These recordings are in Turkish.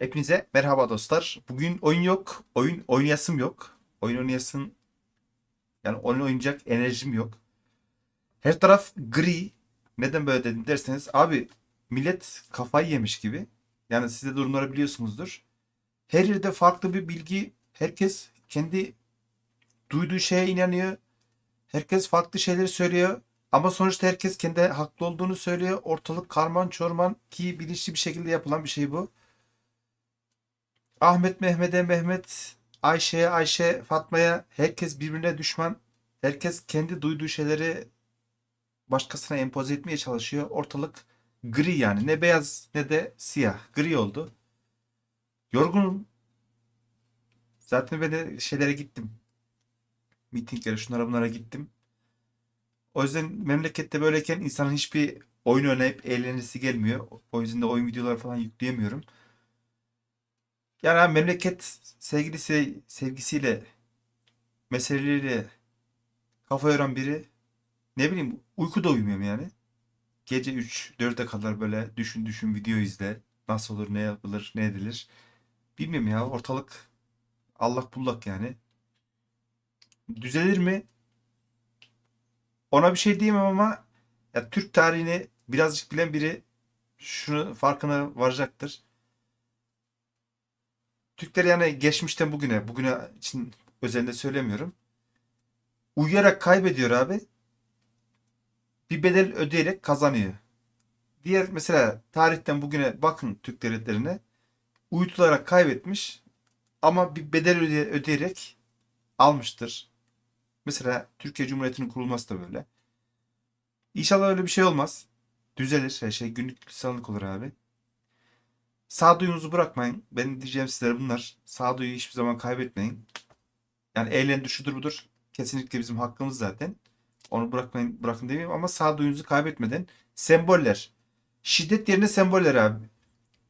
Hepinize merhaba dostlar. Bugün oyun yok. Oyun oynayasım yok. Oyun oynayasın yani oyun oynayacak enerjim yok. Her taraf gri. Neden böyle dedim derseniz abi millet kafayı yemiş gibi. Yani siz de durumları biliyorsunuzdur. Her yerde farklı bir bilgi. Herkes kendi duyduğu şeye inanıyor. Herkes farklı şeyleri söylüyor. Ama sonuçta herkes kendi haklı olduğunu söylüyor. Ortalık karman çorman ki bilinçli bir şekilde yapılan bir şey bu. Ahmet Mehmet'e Mehmet, Ayşe'ye Ayşe, Fatma'ya herkes birbirine düşman. Herkes kendi duyduğu şeyleri başkasına empoze etmeye çalışıyor. Ortalık gri yani. Ne beyaz ne de siyah. Gri oldu. Yorgunum. Zaten ben de şeylere gittim. Mitinglere şunlara bunlara gittim. O yüzden memlekette böyleyken insanın hiçbir oyun oynayıp eğlenesi gelmiyor. O yüzden de oyun videoları falan yükleyemiyorum. Yani memleket sevgilisi, sevgisiyle, meseleleriyle kafa yoran biri ne bileyim uyku da uyumuyorum yani. Gece 3-4'e kadar böyle düşün düşün video izle. Nasıl olur, ne yapılır, ne edilir. Bilmiyorum ya ortalık allak bullak yani. Düzelir mi? Ona bir şey diyemem ama ya Türk tarihini birazcık bilen biri şunu farkına varacaktır. Türkler yani geçmişten bugüne, bugüne için özelinde söylemiyorum. Uyuyarak kaybediyor abi. Bir bedel ödeyerek kazanıyor. Diğer mesela tarihten bugüne bakın Türk devletlerine. Uyutularak kaybetmiş ama bir bedel öde- ödeyerek almıştır. Mesela Türkiye Cumhuriyeti'nin kurulması da böyle. İnşallah öyle bir şey olmaz. Düzelir her şey. Günlük sağlık olur abi. Sağduyunuzu bırakmayın. Benim diyeceğim sizlere bunlar. Sağduyu hiçbir zaman kaybetmeyin. Yani eğlendir şudur budur. Kesinlikle bizim hakkımız zaten. Onu bırakmayın, bırakın demeyeyim ama sağduyunuzu kaybetmeden semboller. Şiddet yerine semboller abi.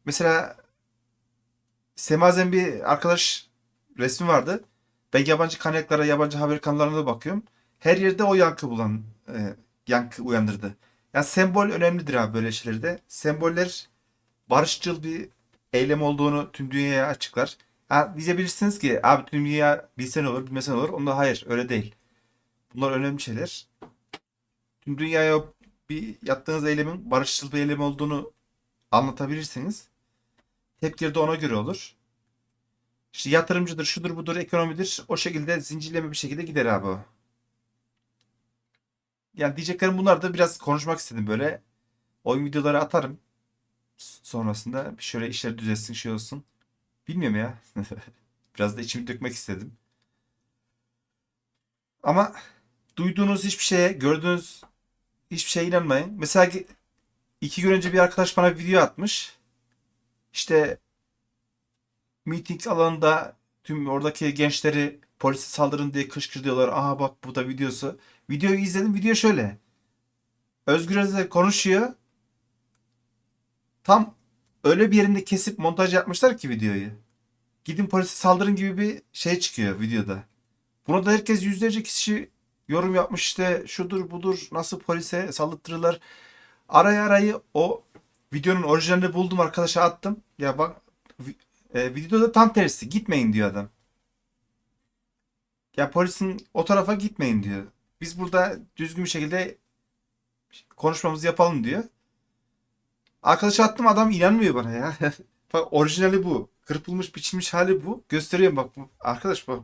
Mesela Semazen bir arkadaş resmi vardı. Ben yabancı kaynaklara, yabancı haber kanallarına da bakıyorum. Her yerde o yankı bulan, e, yankı uyandırdı. Yani sembol önemlidir abi böyle şeylerde. Semboller barışçıl bir eylem olduğunu tüm dünyaya açıklar. Ha, diyebilirsiniz ki abi tüm dünya bilse ne olur bilmese ne olur. Onda hayır öyle değil. Bunlar önemli şeyler. Tüm dünyaya bir yaptığınız eylemin barışçıl bir eylem olduğunu anlatabilirsiniz. Tepkileri de ona göre olur. İşte yatırımcıdır, şudur budur, ekonomidir. O şekilde zincirleme bir şekilde gider abi. Yani diyeceklerim bunlar da biraz konuşmak istedim böyle. Oyun videoları atarım sonrasında şöyle işler düzelsin şey olsun. Bilmiyorum ya. Biraz da içimi dökmek istedim. Ama duyduğunuz hiçbir şeye, gördüğünüz hiçbir şeye inanmayın. Mesela ki- iki gün önce bir arkadaş bana bir video atmış. İşte miting alanında tüm oradaki gençleri polise saldırın diye kışkırtıyorlar. Aha bak bu da videosu. Videoyu izledim. Video şöyle. Özgür Özel konuşuyor. Tam öyle bir yerinde kesip montaj yapmışlar ki videoyu. Gidin polise saldırın gibi bir şey çıkıyor videoda. Buna da herkes yüzlerce kişi yorum yapmış işte şudur budur nasıl polise saldırtırlar. Araya arayı o videonun orijinalini buldum arkadaşa attım. Ya bak e, videoda tam tersi gitmeyin diyor adam. Ya polisin o tarafa gitmeyin diyor. Biz burada düzgün bir şekilde konuşmamızı yapalım diyor. Arkadaşa attım adam inanmıyor bana ya. Bak orijinali bu. Kırpılmış biçilmiş hali bu. Gösteriyorum bak. Arkadaş bak.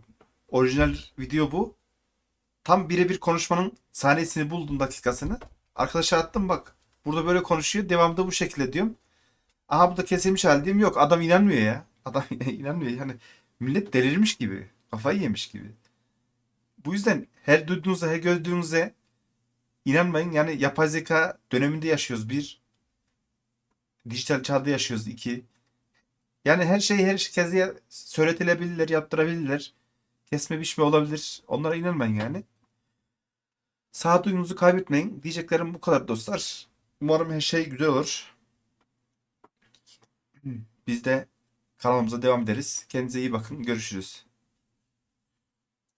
Orijinal video bu. Tam birebir konuşmanın sahnesini buldum dakikasını. Arkadaşa attım bak. Burada böyle konuşuyor. Devamında bu şekilde diyorum. Aha bu da kesilmiş hali diyeyim. Yok adam inanmıyor ya. Adam inanmıyor. Yani millet delirmiş gibi. Kafayı yemiş gibi. Bu yüzden her duyduğunuzda her gördüğünüze inanmayın. Yani yapay zeka döneminde yaşıyoruz. Bir, dijital çağda yaşıyoruz. iki. Yani her şey herkese söyletilebilirler, yaptırabilirler. Kesme biçme olabilir. Onlara inanmayın yani. Sağduyunuzu kaybetmeyin. Diyeceklerim bu kadar dostlar. Umarım her şey güzel olur. Biz de kanalımıza devam ederiz. Kendinize iyi bakın. Görüşürüz.